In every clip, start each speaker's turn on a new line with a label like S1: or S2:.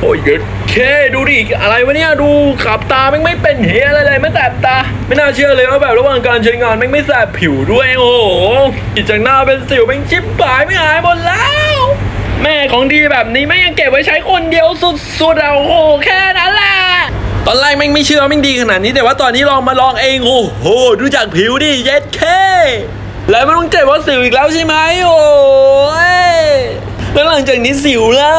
S1: โอ้ยเคดูดิอะไรวะเนี่ยดูขับตาแม่งไม่เป็นเฮียอะไรเลยไม่แสบตา ไม่น่าเชื่อเลยว่าแบบระหว่างการใช้งานแม่งไม่แสบผิวด้วยโอ้โหกิจจากหน้าเป็นสิวแม่งชิบหายไม่หายหมดแล้วแม่ของดีแบบนี้แม่ยังเก็บไว้ใช้คนเดียวสุดๆเอะโอ้แค่นั้นแหละตอนแรกแม่งไม่เชื่อแม่งดีขนาดนี้แต่ว่าตอนนี้ลองมาลองเองโอ้โหดูจากผิวดิเย็ดเคแล้วไม่ต้องเจ็บเพราสิวอีกแล้วใช่ไหมโอ้ยแล้วหลังจากนี้สิวล่ะ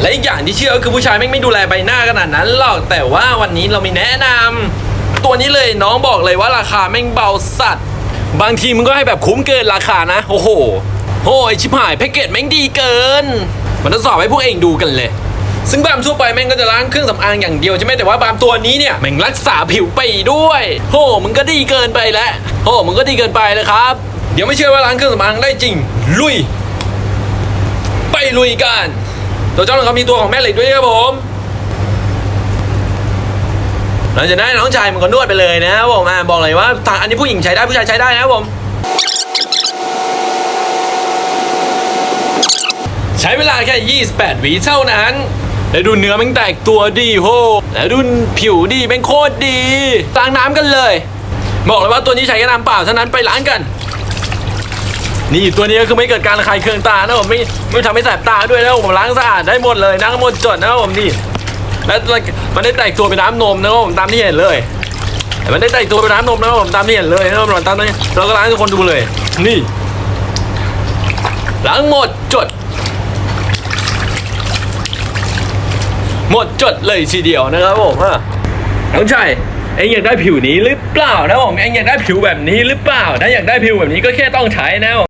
S1: และอีกอย่างที่เชื่อก็คือผู้ชายแม่งไม่ดูแลใบหน้าขนาดนั้นหรอกแต่ว่าวันนี้เรามีแนะนำตัวนี้เลยน้องบอกเลยว่าราคาแม่งเบาสัตว์ บางทีมึงก็ให้แบบคุ้มเกินราคานะ โอ้โหโอ้ยชิบหายแพ็กเกจแม่งดีเกิน มันทดสอบให้พวกเองดูกันเลย ซึ่งบามทั่วไปแม่งก็จะล้างเครื่องสำอางอย่างเดียวใช่ไหมแต่ว่าบามตัวนี้เนี่ยแม่งรักษาผิวไปด้วยโหมึงก็ดีเกินไปแล้วโหมึงก็ดีเกินไปเลยครับ เดี๋ยวไม่เชื่อว่าล้างเครื่องสำอางได้จริง ลุย ไปลุยกัน ตัวเจ้าของเขามีตัวของแม่เหล็กด้วยครับผมหลังจากนั้นน้องชายมันก็นวดไปเลยนะครับผมอะบอกเลยว่าทางอันนี้ผู้หญิงใช้ได้ผู้ชายใช้ได้นะครับผมใช้เวลาแค่ 28วิเท่านั้น แล้วดูเนื้อมันแตกตัวดีโหแล้วดูผิวดีแม่งโคตรดีล้างน้ำกันเลย บอกเลยว่าตัวนี้ใช้แค่น้ำเปล่าเท่านั้นไปล้างกัน นี่ตัวนี้ก็คือไม่เกิดการระคายเคืองตานะผมไม่ไม่ทำให้แสบตาด้วยนะผมล้างสะอาดได้หมดเลยนะหมดจดนะผมนี่และมันได้แตกตัวเป็นน้ำนมนะผมตามที่เห็นเลยมันได้แตกตัวเป็นน้ำนมนะผมตามที่เห็นเลยนะผมตามนี้เราก็ล้างให้ทุกคนดูเลย นี่ล้างหมดจด หมดจดเลยทีเดียวนะครับผมอะน้องชายเอ็งอยากได้ผิวนี้หรือเปล่านะผมเอ็งอยากได้ผิวแบบนี้หรือเปล่าถ้าอยากได้ผิวแบบนี้ก็แค่ต้องใช้นะ